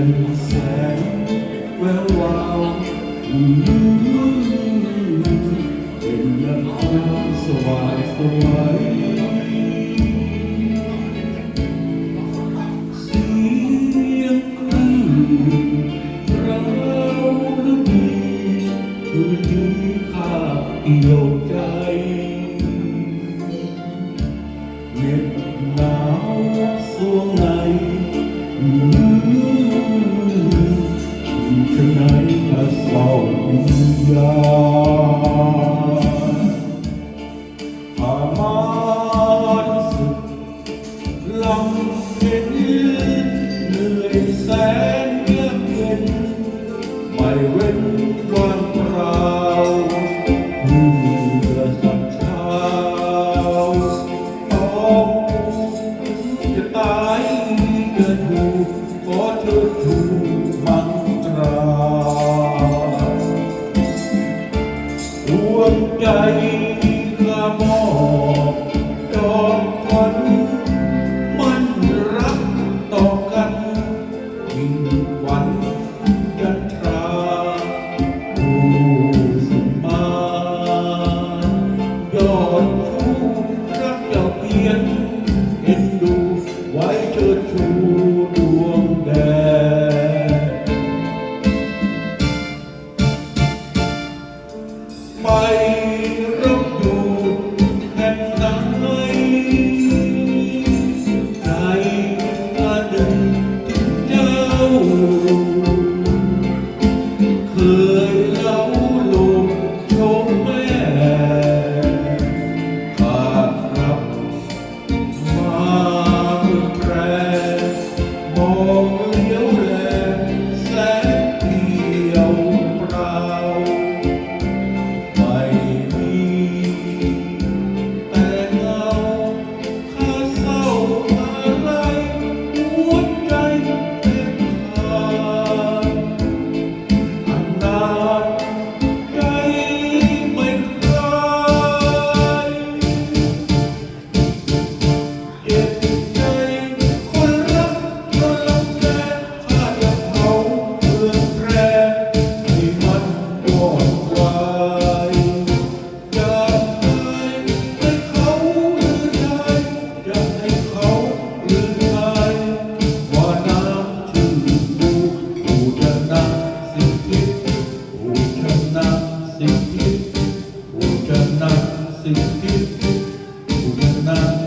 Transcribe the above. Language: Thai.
อืมเป็นอย่างความสวาสวยเสียงคลื่นเราลึกดีคืนนี้ข้าเกี่ยวใจเหน็บหนาวสวงใน มาเส้าวิญญาณพามาสึกลำเค็นเหนื่อยแสนเยือกเย็นไม่เว้นวันเปล่าเพื่อสักเช้าต้องจะตา ใจกรดควันมันรักต่อกันยิ่ควันยันทราดูสมายอดผู้รักเจ้เพียร gobernante.